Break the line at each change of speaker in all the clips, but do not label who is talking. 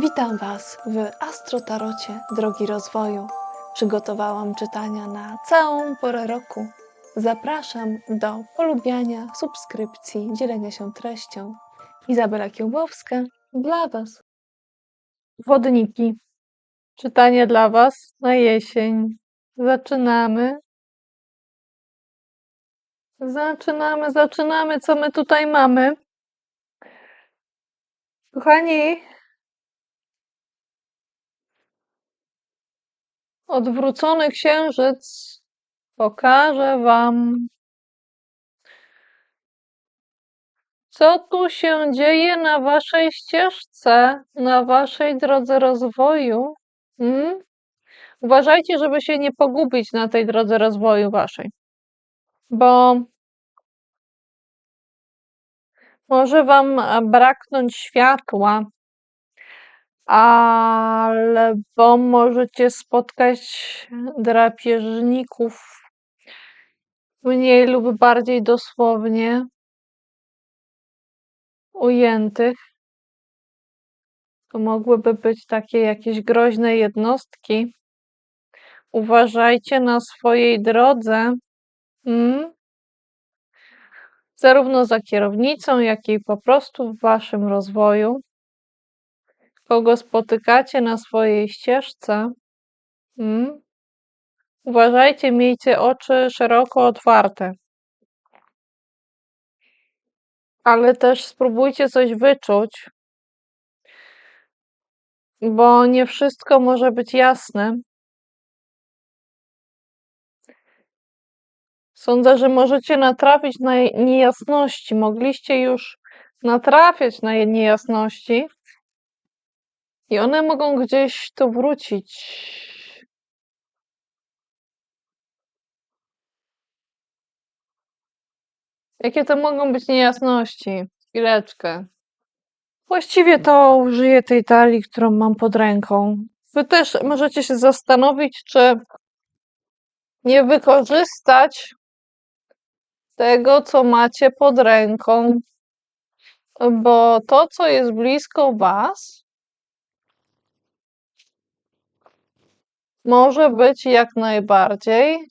Witam Was w Astrotarocie Drogi Rozwoju. Przygotowałam czytania na całą porę roku. Zapraszam do polubiania, subskrypcji, dzielenia się treścią. Izabela Kiełbowska dla Was. Wodniki. Czytanie dla Was na jesień. Zaczynamy. Zaczynamy, zaczynamy. Co my tutaj mamy? Kochani, Odwrócony księżyc pokaże Wam, co tu się dzieje na Waszej ścieżce, na Waszej drodze rozwoju. Mm? Uważajcie, żeby się nie pogubić na tej drodze rozwoju Waszej, bo może Wam braknąć światła, albo możecie spotkać drapieżników mniej lub bardziej dosłownie ujętych. To mogłyby być takie jakieś groźne jednostki. Uważajcie na swojej drodze, mm? zarówno za kierownicą, jak i po prostu w waszym rozwoju kogo spotykacie na swojej ścieżce, mm, uważajcie, miejcie oczy szeroko otwarte. Ale też spróbujcie coś wyczuć, bo nie wszystko może być jasne. Sądzę, że możecie natrafić na niejasności. Mogliście już natrafiać na niejasności, i one mogą gdzieś tu wrócić. Jakie to mogą być niejasności? Chwileczkę. Właściwie to użyję tej talii, którą mam pod ręką. Wy też możecie się zastanowić, czy nie wykorzystać tego, co macie pod ręką, bo to, co jest blisko Was, może być jak najbardziej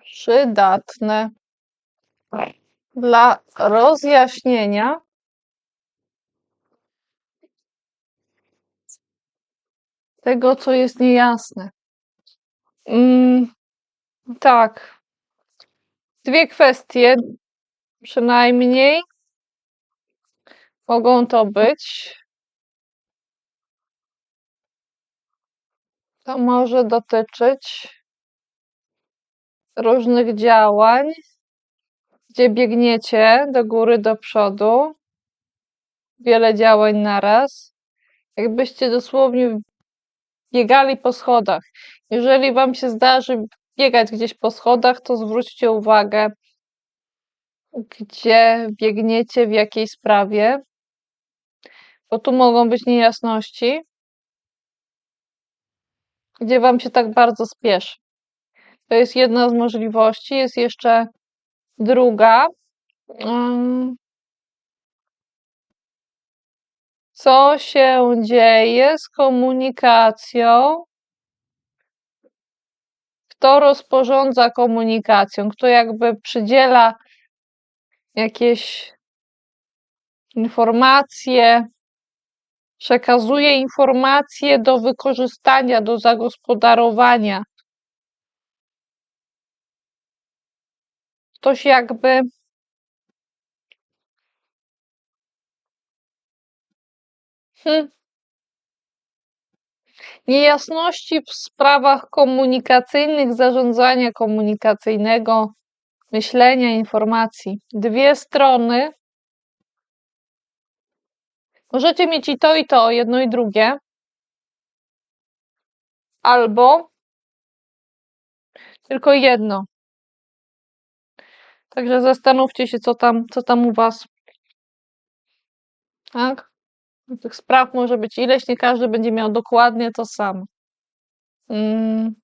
przydatne dla rozjaśnienia tego, co jest niejasne. Mm, tak. Dwie kwestie przynajmniej mogą to być. To może dotyczyć różnych działań, gdzie biegniecie do góry, do przodu, wiele działań naraz, jakbyście dosłownie biegali po schodach. Jeżeli Wam się zdarzy biegać gdzieś po schodach, to zwróćcie uwagę, gdzie biegniecie, w jakiej sprawie, bo tu mogą być niejasności gdzie Wam się tak bardzo spieszy. To jest jedna z możliwości. Jest jeszcze druga. Co się dzieje z komunikacją? Kto rozporządza komunikacją? Kto jakby przydziela jakieś informacje, przekazuje informacje do wykorzystania, do zagospodarowania. Ktoś jakby hmm, niejasności w sprawach komunikacyjnych, zarządzania komunikacyjnego, myślenia, informacji. Dwie strony Możecie mieć i to, i to, jedno i drugie. Albo tylko jedno. Także zastanówcie się, co tam, co tam u Was. Tak? Tych spraw może być ileś, nie każdy będzie miał dokładnie to samo. Mm.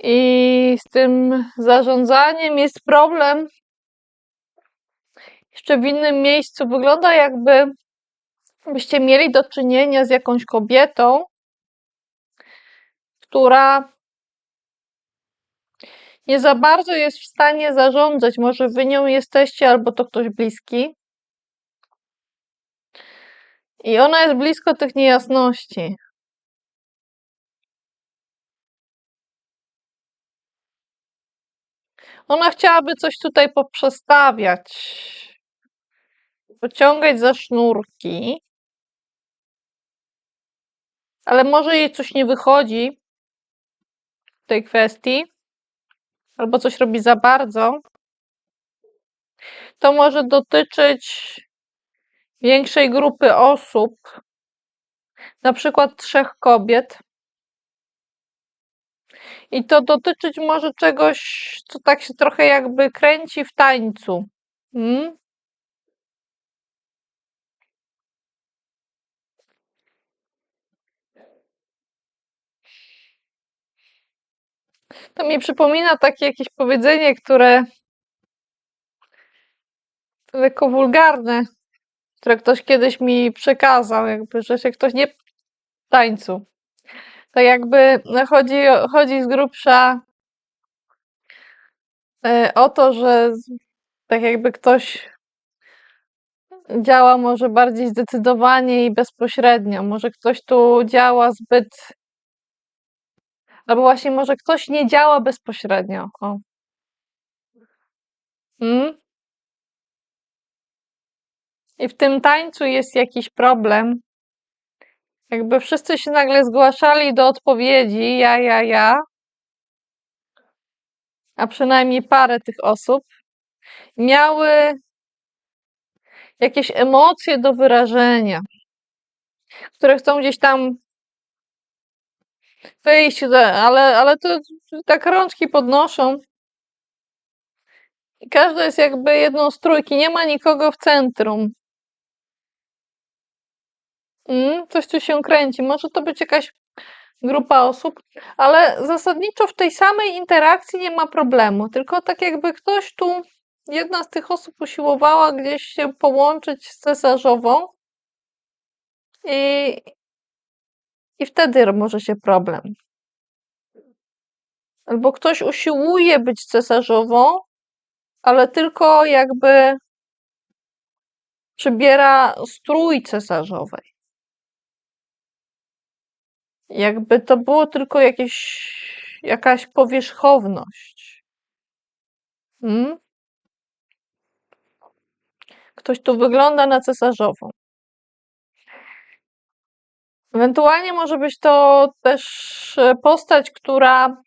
I z tym zarządzaniem jest problem, jeszcze w innym miejscu wygląda jakby byście mieli do czynienia z jakąś kobietą, która nie za bardzo jest w stanie zarządzać. Może wy nią jesteście, albo to ktoś bliski. I ona jest blisko tych niejasności. Ona chciałaby coś tutaj poprzestawiać, pociągać za sznurki, ale może jej coś nie wychodzi w tej kwestii, albo coś robi za bardzo. To może dotyczyć większej grupy osób, na przykład trzech kobiet. I to dotyczyć może czegoś, co tak się trochę jakby kręci w tańcu. Mm? To mi przypomina takie jakieś powiedzenie, które lekko wulgarne, które ktoś kiedyś mi przekazał, jakby, że się ktoś nie tańcu. To jakby chodzi, chodzi z grubsza e, o to, że tak jakby ktoś działa może bardziej zdecydowanie i bezpośrednio. Może ktoś tu działa zbyt. Albo właśnie może ktoś nie działa bezpośrednio. O. Hmm? I w tym tańcu jest jakiś problem. Jakby wszyscy się nagle zgłaszali do odpowiedzi, ja, ja, ja, a przynajmniej parę tych osób miały jakieś emocje do wyrażenia, które chcą gdzieś tam wyjść, ale, ale to tak rączki podnoszą. I każda jest jakby jedną z trójki, nie ma nikogo w centrum. Mm, coś tu się kręci. Może to być jakaś grupa osób, ale zasadniczo w tej samej interakcji nie ma problemu, tylko tak jakby ktoś tu, jedna z tych osób usiłowała gdzieś się połączyć z cesarzową i, i wtedy może się problem. Albo ktoś usiłuje być cesarzową, ale tylko jakby przybiera strój cesarzowej. Jakby to było tylko jakieś, jakaś powierzchowność. Hmm? Ktoś tu wygląda na cesarzową. Ewentualnie może być to też e, postać, która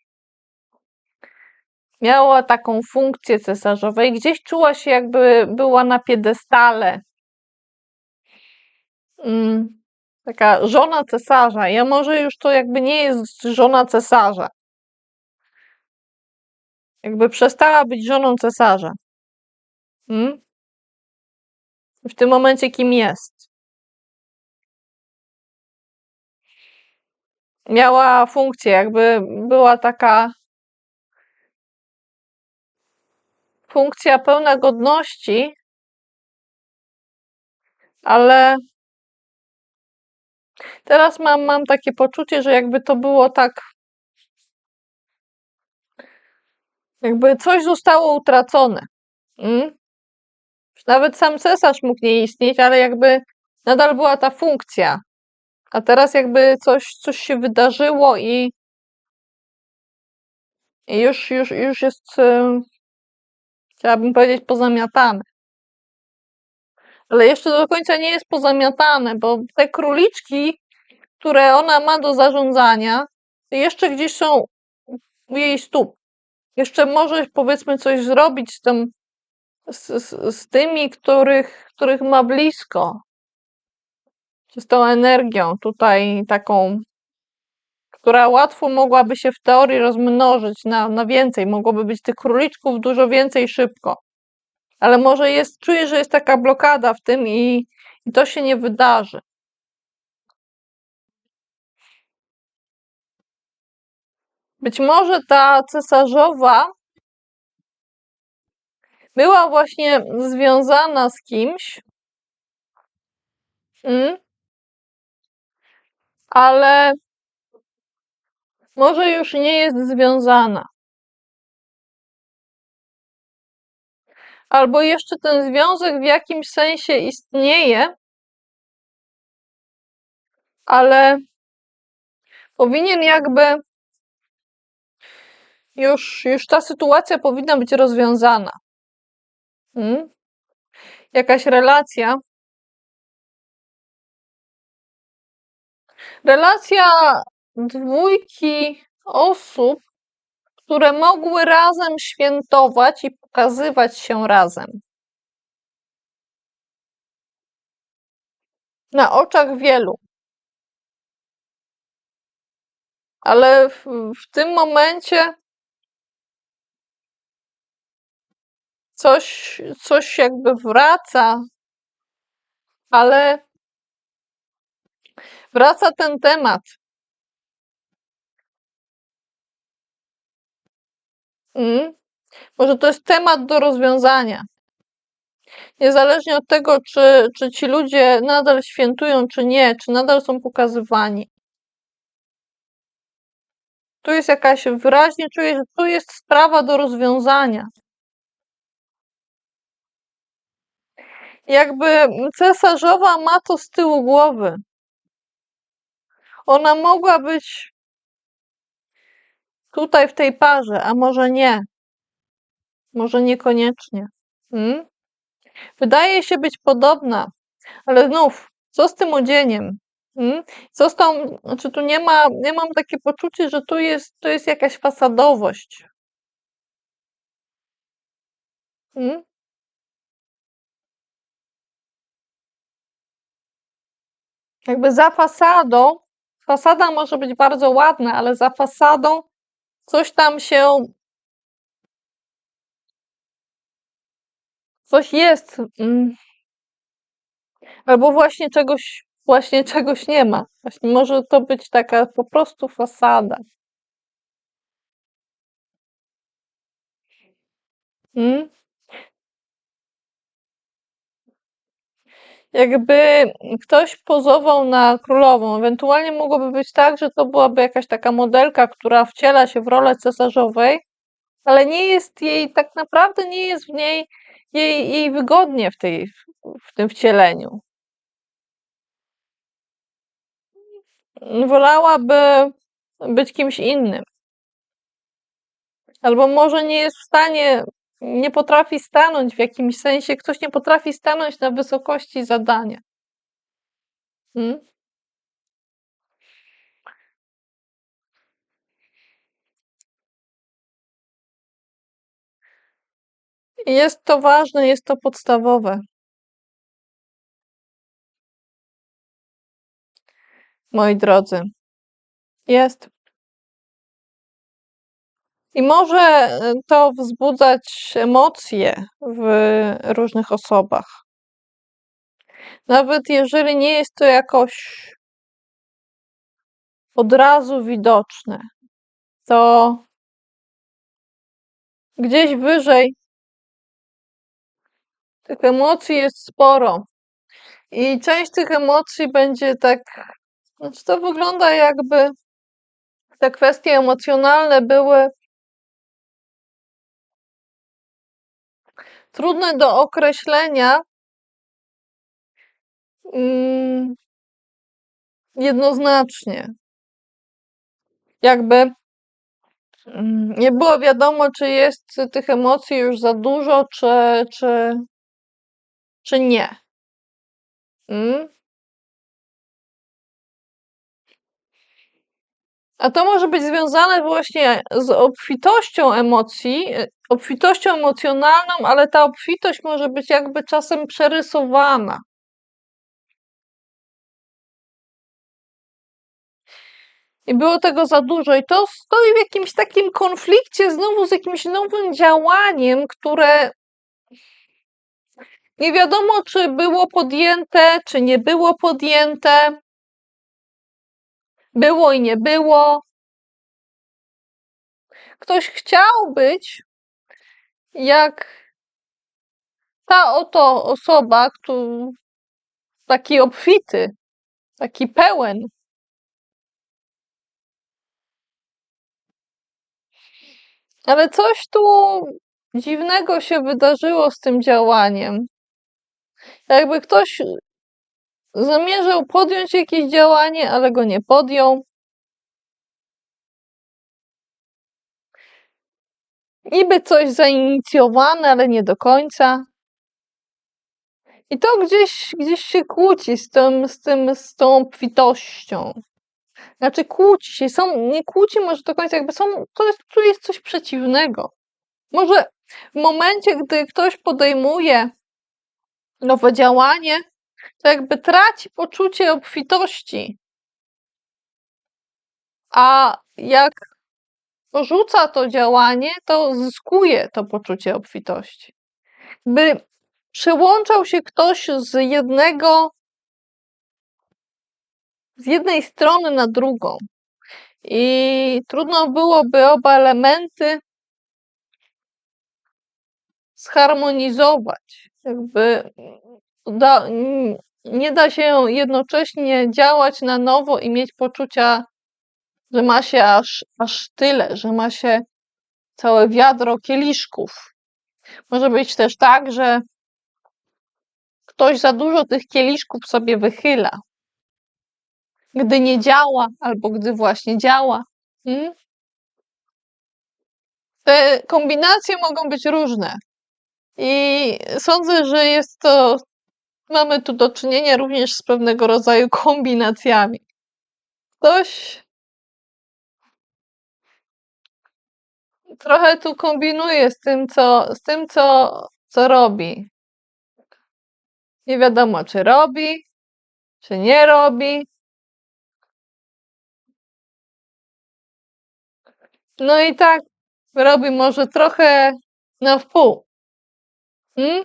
miała taką funkcję cesarzowej, gdzieś czuła się jakby była na piedestale. Hmm. Taka żona cesarza. Ja może już to jakby nie jest żona cesarza. Jakby przestała być żoną cesarza. Hmm? W tym momencie kim jest? Miała funkcję, jakby była taka funkcja pełna godności, ale Teraz mam mam takie poczucie, że jakby to było tak jakby coś zostało utracone. Mm? Nawet sam cesarz mógł nie istnieć, ale jakby nadal była ta funkcja. A teraz jakby coś, coś się wydarzyło i, i już, już, już jest, yy, chciałabym powiedzieć, pozamiatane. Ale jeszcze do końca nie jest pozamiatane, bo te króliczki które ona ma do zarządzania, jeszcze gdzieś są u jej stóp. Jeszcze może powiedzmy coś zrobić z, tym, z, z, z tymi, których, których ma blisko. Czy z tą energią tutaj taką, która łatwo mogłaby się w teorii rozmnożyć na, na więcej. Mogłoby być tych króliczków dużo więcej szybko. Ale może jest, czuję, że jest taka blokada w tym i, i to się nie wydarzy. Być może ta cesarzowa była właśnie związana z kimś, mm, ale może już nie jest związana. Albo jeszcze ten związek w jakimś sensie istnieje, ale powinien jakby już, już ta sytuacja powinna być rozwiązana. Mm? Jakaś relacja. Relacja dwójki osób, które mogły razem świętować i pokazywać się razem. Na oczach wielu. Ale w, w tym momencie coś, coś jakby wraca, ale wraca ten temat. Mm? Może to jest temat do rozwiązania. Niezależnie od tego, czy, czy ci ludzie nadal świętują, czy nie, czy nadal są pokazywani. Tu jest jakaś, wyraźnie czuję, że tu jest sprawa do rozwiązania. Jakby cesarzowa ma to z tyłu głowy. Ona mogła być tutaj w tej parze, a może nie. Może niekoniecznie. Hmm? Wydaje się być podobna, ale znów, co z tym odzieniem? Hmm? Co z tą, znaczy tu nie ma, nie mam takie poczucie, że tu jest, tu jest jakaś fasadowość. Hmm? Jakby za fasadą, fasada może być bardzo ładna, ale za fasadą coś tam się coś jest. Mm. Albo właśnie czegoś, właśnie czegoś nie ma. Właśnie może to być taka po prostu fasada. Mm. Jakby ktoś pozował na królową. Ewentualnie mogłoby być tak, że to byłaby jakaś taka modelka, która wciela się w rolę cesarzowej, ale nie jest jej, tak naprawdę nie jest w niej jej, jej wygodnie w, tej, w tym wcieleniu. Wolałaby być kimś innym. Albo może nie jest w stanie, nie potrafi stanąć w jakimś sensie, ktoś nie potrafi stanąć na wysokości zadania. Hmm? Jest to ważne, jest to podstawowe. Moi drodzy, jest. I może e, to wzbudzać emocje w różnych osobach. Nawet jeżeli nie jest to jakoś od razu widoczne, to gdzieś wyżej tych emocji jest sporo. I część tych emocji będzie tak, znaczy to wygląda jakby te kwestie emocjonalne były trudne do określenia mm, jednoznacznie. Jakby mm, nie było wiadomo, czy jest tych emocji już za dużo, czy, czy, czy nie. Mm? A to może być związane właśnie z obfitością emocji, obfitością emocjonalną, ale ta obfitość może być jakby czasem przerysowana. I było tego za dużo, i to stoi w jakimś takim konflikcie znowu z jakimś nowym działaniem, które nie wiadomo, czy było podjęte, czy nie było podjęte. Było i nie było. Ktoś chciał być jak ta oto osoba, któ taki obfity, taki pełen ale coś tu dziwnego się wydarzyło z tym działaniem. Jakby ktoś zamierzał podjąć jakieś działanie, ale go nie podjął. Niby coś zainicjowane, ale nie do końca. I to gdzieś gdzieś się kłóci z tym z tym z tą obfitością. Znaczy kłóci się, są nie kłóci może do końca, jakby są to jest tu jest coś przeciwnego. Może w momencie, gdy ktoś podejmuje nowe działanie, to jakby traci poczucie obfitości. A jak porzuca to działanie, to zyskuje to poczucie obfitości. By przełączał się ktoś z jednego z jednej strony na drugą i trudno byłoby oba elementy zharmonizować. Jakby da nie da się jednocześnie działać na nowo i mieć poczucia, że ma się aż aż tyle, że ma się całe wiadro kieliszków. Może być też tak, że ktoś za dużo tych kieliszków sobie wychyla. Gdy nie działa albo gdy właśnie działa. Mhm. Te kombinacje mogą być różne. I sądzę, że jest to mamy tu do czynienia również z pewnego rodzaju kombinacjami. Ktoś trochę tu kombinuje z tym, co z tym, co co robi. Nie wiadomo, czy robi, czy nie robi. No i tak robi może trochę na wpół. Hmm?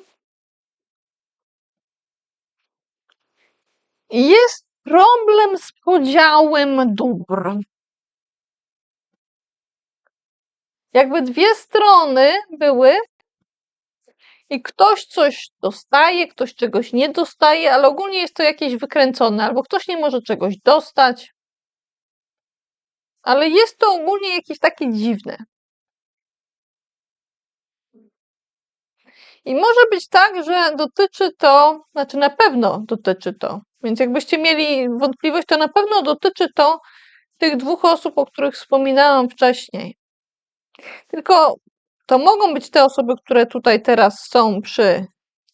Jest problem z podziałem dóbr. Jakby dwie strony były i ktoś coś dostaje, ktoś czegoś nie dostaje, ale ogólnie jest to jakieś wykręcone, albo ktoś nie może czegoś dostać. Ale jest to ogólnie jakieś takie dziwne. I może być tak, że dotyczy to, znaczy na pewno dotyczy to. Więc jakbyście mieli wątpliwość, to na pewno dotyczy to tych dwóch osób, o których wspominałam wcześniej. Tylko to mogą być te osoby, które tutaj teraz są przy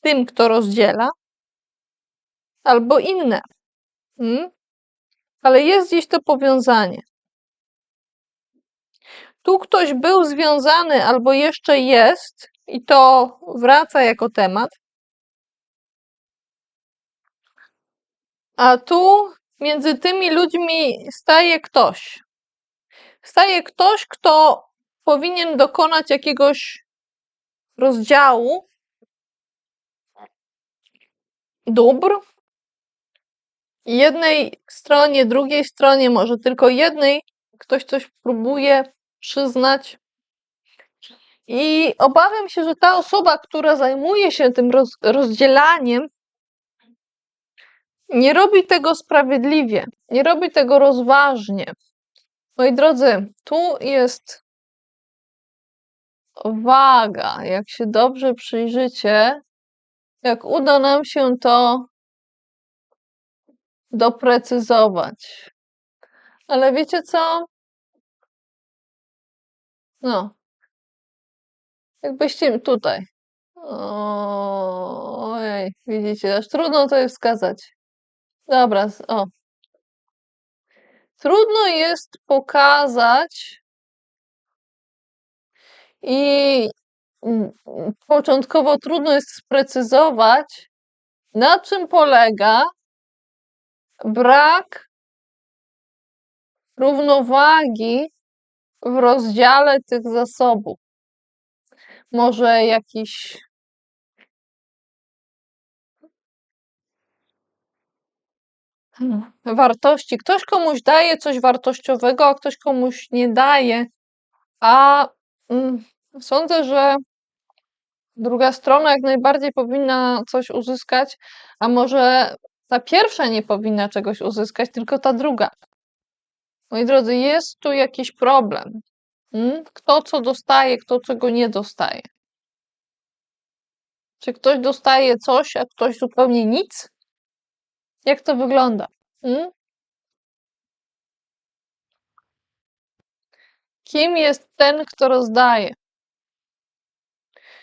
tym, kto rozdziela, albo inne. Hmm? Ale jest gdzieś to powiązanie. Tu ktoś był związany albo jeszcze jest i to wraca jako temat. A tu między tymi ludźmi staje ktoś. Staje ktoś, kto powinien dokonać jakiegoś rozdziału dóbr. Jednej stronie, drugiej stronie, może tylko jednej, ktoś coś próbuje przyznać. I obawiam się, że ta osoba, która zajmuje się tym roz, rozdzielaniem, nie robi tego sprawiedliwie, nie robi tego rozważnie. Moi drodzy, tu jest waga. Jak się dobrze przyjrzycie, jak uda nam się to doprecyzować. Ale wiecie co? No. Jakbyście tutaj. Ojej, widzicie, aż trudno to jest wskazać. Dobra, o. Trudno jest pokazać i początkowo trudno jest sprecyzować, na czym polega brak równowagi w rozdziale tych zasobów. Może jakiś hmm, wartości. Ktoś komuś daje coś wartościowego, a ktoś komuś nie daje. A mm, sądzę, że Druga strona jak najbardziej powinna coś uzyskać, a może ta pierwsza nie powinna czegoś uzyskać, tylko ta druga. Moi drodzy, jest tu jakiś problem. Mm? Kto co dostaje, kto czego nie dostaje. Czy ktoś dostaje coś, a ktoś zupełnie nic? Jak to wygląda? Mm? Kim jest ten, kto rozdaje?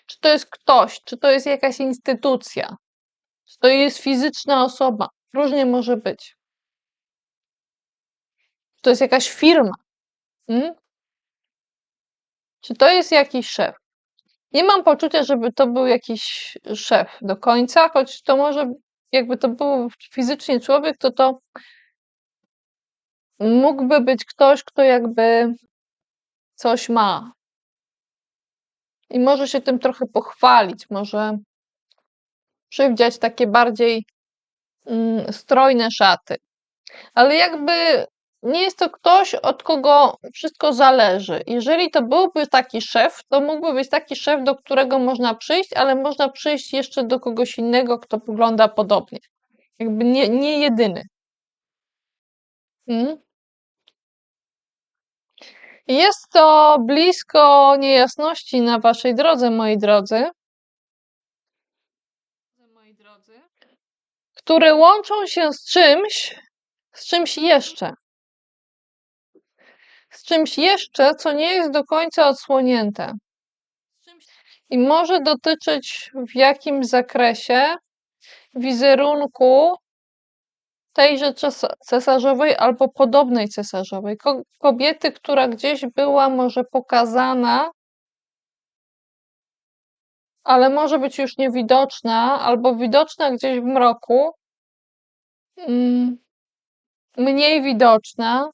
Czy to jest ktoś, czy to jest jakaś instytucja, czy to jest fizyczna osoba? Różnie może być. Czy to jest jakaś firma? Mm? Czy to jest jakiś szef? Nie mam poczucia, żeby to był jakiś szef do końca, choć to może, jakby to był fizycznie człowiek, to to mógłby być ktoś, kto jakby coś ma. I może się tym trochę pochwalić, może przywdziać takie bardziej mm, strojne szaty. Ale jakby nie jest to ktoś, od kogo wszystko zależy. Jeżeli to byłby taki szef, to mógłby być taki szef, do którego można przyjść, ale można przyjść jeszcze do kogoś innego, kto wygląda podobnie. Jakby nie, nie jedyny. Mm? Jest to blisko niejasności na waszej drodze, moi drodzy. Które łączą się z czymś, z czymś jeszcze. Czymś jeszcze, co nie jest do końca odsłonięte. I może dotyczyć w jakimś zakresie wizerunku tejże cesarzowej albo podobnej cesarzowej. Ko- kobiety, która gdzieś była może pokazana, ale może być już niewidoczna, albo widoczna gdzieś w mroku, mm, mniej widoczna,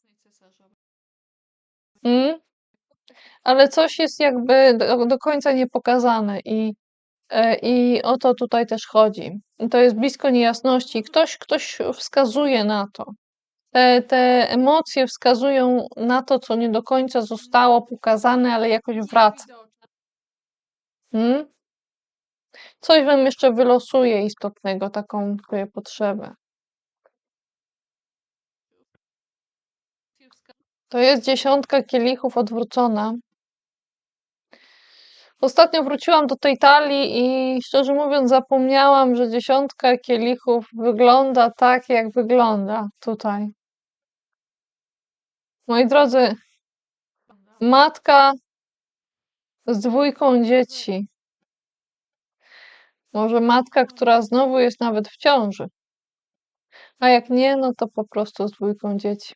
mm, ale coś jest jakby do, do końca niepokazane i, e, i o to tutaj też chodzi. To jest blisko niejasności. Ktoś, ktoś wskazuje na to. Te, te emocje wskazują na to, co nie do końca zostało pokazane, ale jakoś wraca. Mm? Coś wam jeszcze wylosuje istotnego, taką twoją potrzebę. To jest dziesiątka kielichów odwrócona. Ostatnio wróciłam do tej talii i szczerze mówiąc zapomniałam, że dziesiątka kielichów wygląda tak, jak wygląda tutaj. Moi drodzy, matka z dwójką dzieci. Może matka, która znowu jest nawet w ciąży. A jak nie, no to po prostu z dwójką dzieci.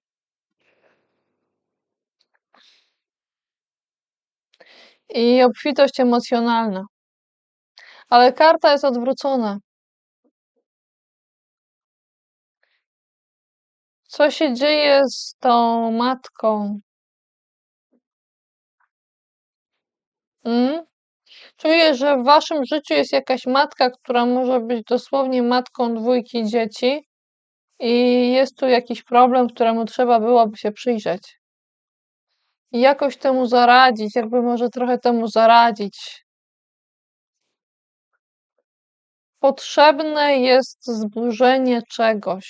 I obfitość emocjonalna. Ale karta jest odwrócona. Co się dzieje z tą matką? Mm? Czuję, że w waszym życiu jest jakaś matka, która może być dosłownie matką dwójki dzieci i jest tu jakiś problem, któremu trzeba byłoby się przyjrzeć. I jakoś temu zaradzić, jakby może trochę temu zaradzić. Potrzebne jest zburzenie czegoś.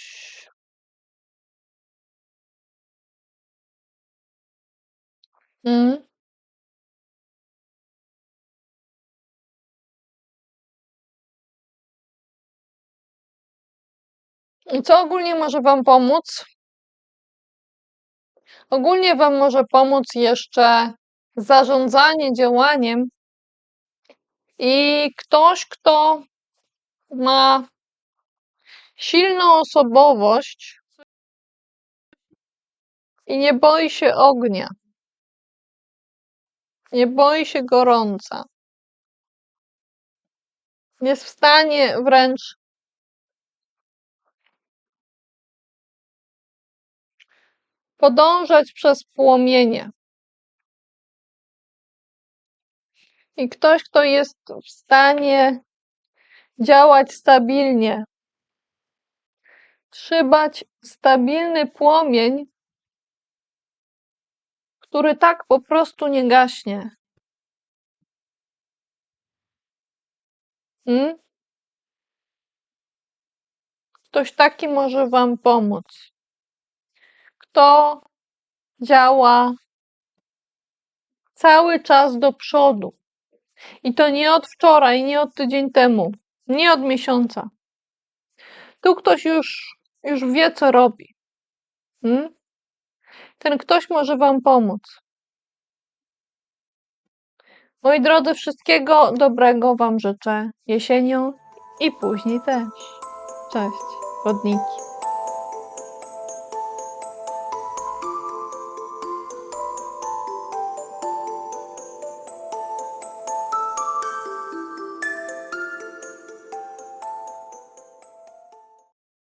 Mm? I co ogólnie może Wam pomóc? Ogólnie Wam może pomóc jeszcze zarządzanie działaniem i ktoś, kto ma silną osobowość i nie boi się ognia, nie boi się gorąca. Jest w stanie wręcz podążać przez płomienie. I ktoś, kto jest w stanie działać stabilnie, trzymać stabilny płomień, który tak po prostu nie gaśnie. Hmm? Ktoś taki może Wam pomóc. Kto działa cały czas do przodu. I to nie od wczoraj, nie od tydzień temu, nie od miesiąca. Tu ktoś już, już wie, co robi. Hmm? Ten ktoś może Wam pomóc. Moi drodzy, wszystkiego dobrego Wam życzę jesienią i później też. Cześć, wodniki.